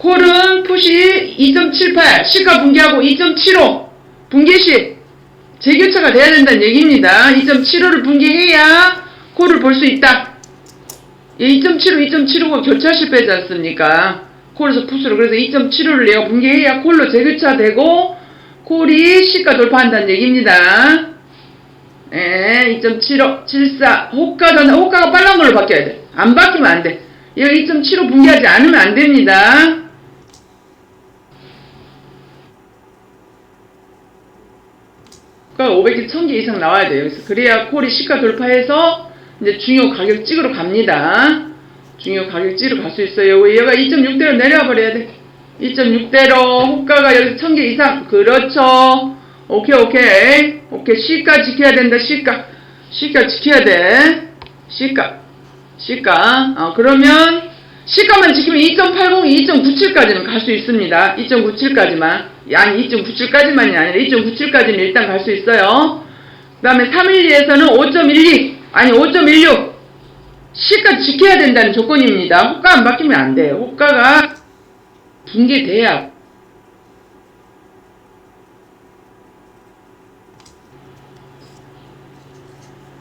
콜은 푸시 2.78, 시가 붕괴하고 2.75, 붕괴시 재교차가 돼야 된다는 얘기입니다. 2.75를 붕괴해야 콜을 볼 수 있다. 2.75, 2.75가 교차 실패지 않습니까? 콜에서 푸스로. 그래서 2.75를 내가 붕괴해야 콜로 재교차되고 콜이 시가 돌파한다는 얘기입니다. 예, 2.75, 74. 호가는, 호가가 빨간 걸로 바뀌어야 돼. 안 바뀌면 안 돼. 얘가 2.75 붕괴하지 않으면 안 됩니다. 그러니까 500개 1000개 이상 나와야 돼요. 여기서 그래야 콜이 시가 돌파해서 이제 중요 가격 찍으러 갑니다. 중요 가격 찍으러 갈 수 있어요. 얘가 2.6대로 내려와 버려야 돼. 2.6대로 호가가 여기서 1000개 이상. 그렇죠. 오케이 오케이. 오케이 시가 지켜야 된다. 시가. 시가 지켜야 돼. 시가. 시가. 어, 그러면 시가만 지키면 2.80, 2.97까지는 갈 수 있습니다. 2.97까지만. 아니, 2.97까지만이 아니라 2.97까지는 일단 갈 수 있어요. 그 다음에 312에서는 5.12, 아니, 5.16. 시가 지켜야 된다는 조건입니다. 호가 안 바뀌면 안 돼요. 호가가 붕괴돼야.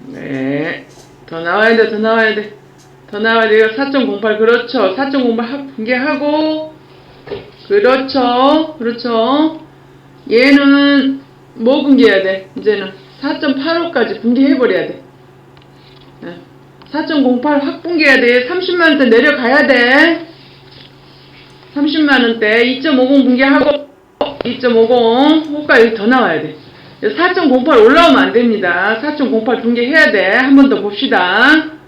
네. 더 나와야 돼, 더 나와야 돼. 더 나와야 돼요. 4.08 그렇죠. 4.08 합- 붕괴하고 그렇죠. 그렇죠. 얘는 뭐 붕괴해야 돼? 이제는 4.85까지 붕괴해버려야 돼. 4.08확 붕괴해야 돼. 30만원대 내려가야 돼. 30만원대 2.50 붕괴하고 2.50 호가 여기 더 나와야 돼. 4.08 올라오면 안 됩니다. 4.08 붕괴해야 돼. 한 번 더 봅시다.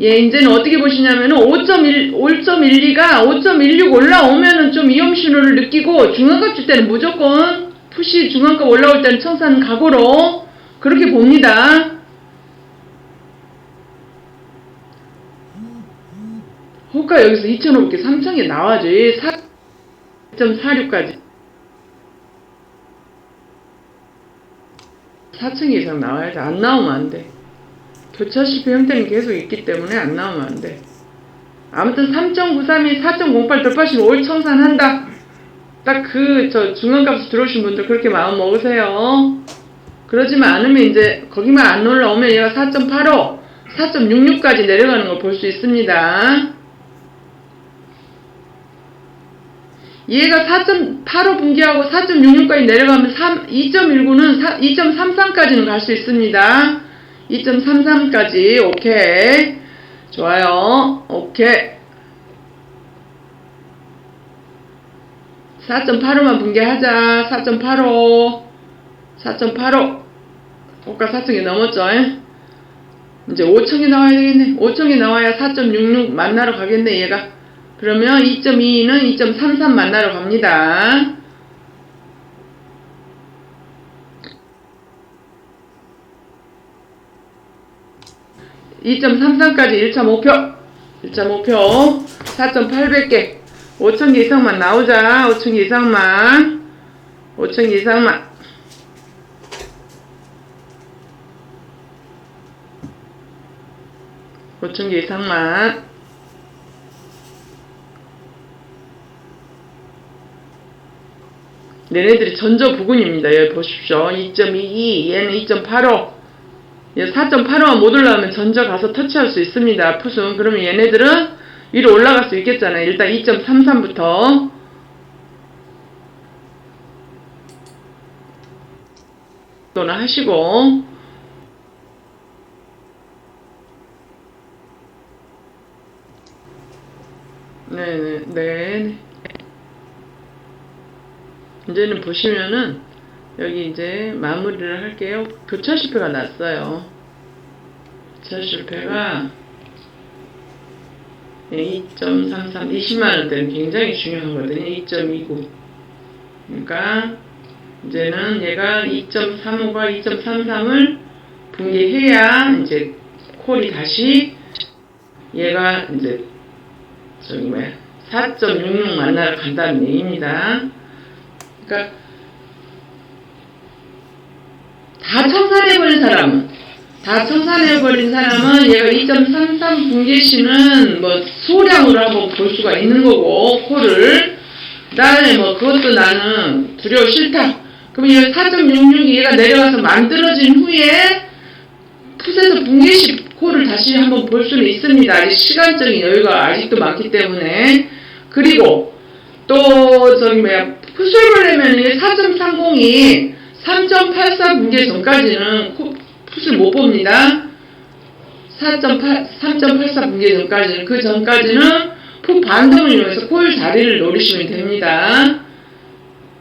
예, 이제는 어떻게 보시냐면은 5.1, 5.12가 5.16 올라오면은 좀 위험 신호를 느끼고 중간값 줄 때는 무조건 푸시 중간값 올라올 때는 청산 각오로 그렇게 봅니다. 호가 여기서 2,500개, 3,000개 나와줘. 4.46까지. 4,000개 이상 나와야지. 안 나오면 안 돼. 교차 실패 형태는 계속 있기 때문에 안 나오면 안 돼. 아무튼 3.93이 4.08 돌파시면 올 청산한다. 딱 그 저 중간값으로 들어오신 분들 그렇게 마음 먹으세요. 그러지만 않으면 이제 거기만 안 올라오면 얘가 4.85, 4.66까지 내려가는 걸 볼 수 있습니다. 얘가 4.85 붕괴하고 4.66까지 내려가면 3, 2.19는 2.33까지는 갈 수 있습니다. 2.33까지. 오케이. 좋아요. 오케이. 4.85만 붕괴하자. 4.85 4.85 호가 4층이 넘었죠 에? 이제 5층이 나와야 되겠네. 5층이 나와야 4.66 만나러 가겠네 얘가. 그러면 2.22는 2.33 만나러 갑니다 2.33까지 1차 목표. 1차 목표. 4.800개. 5,000개 이상만 나오자. 5,000개 이상만. 5,000개 이상만. 오천개 이상만. 얘네들이 전저 부근입니다. 여기 보십시오. 2.22 얘는 2.85 4.85만 못 올라오면 전저 가서 터치할 수 있습니다. 푸순. 그러면 얘네들은 위로 올라갈 수 있겠잖아요. 일단 2.33부터. 또는 하시고. 네네, 네. 이제는 보시면은, 여기 이제 마무리를 할게요. 교차 실패가 났어요. 교차 실패가 2.33, 20만원대는 굉장히 중요하거든요. 2.29. 그러니까, 이제는 얘가 2.35과 2.33을 붕괴해야 이제 콜이 다시 얘가 이제 저기 뭐야 4.66 만나러 간다는 얘기입니다. 그러니까 다 청산해버린 사람은 다 청산해버린 사람은 얘가 2.33 분계시는 뭐 소량으로 한번 볼 수가 있는 거고 코를 나는 뭐 그것도 나는 두려워 싫다. 그럼 얘 4.66이 얘가 내려가서 만들어진 후에 풋에서 분계시 코를 다시 한번 볼 수는 있습니다. 시간적인 여유가 아직도 많기 때문에 그리고 또 저기 뭐야 보려면 4.30이 3.84 분계 전까지는 코, 풋을 못 봅니다. 4.8, 3.84 분계 전까지는 그 전까지는 풋 반동을 이용해서 코일 자리를 노리시면 됩니다.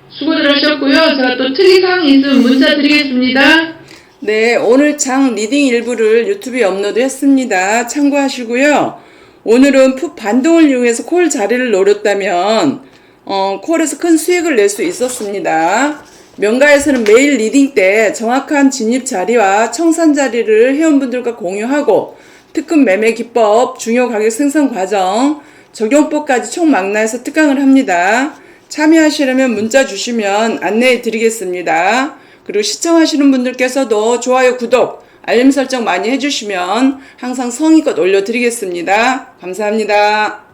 수고들 하셨고요. 제가 또 특이사항이 있으면 문자 드리겠습니다. 네, 오늘 장 리딩 일부를 유튜브에 업로드했습니다. 참고하시고요. 오늘은 풋 반동을 이용해서 콜 자리를 노렸다면 어, 콜에서 큰 수익을 낼 수 있었습니다. 명가에서는 매일 리딩 때 정확한 진입 자리와 청산 자리를 회원분들과 공유하고 특급 매매 기법, 중요 가격 생성 과정, 적용법까지 총 망라해서 특강을 합니다. 참여하시려면 문자 주시면 안내해 드리겠습니다. 그리고 시청하시는 분들께서도 좋아요, 구독, 알림 설정 많이 해주시면 항상 성의껏 올려드리겠습니다. 감사합니다.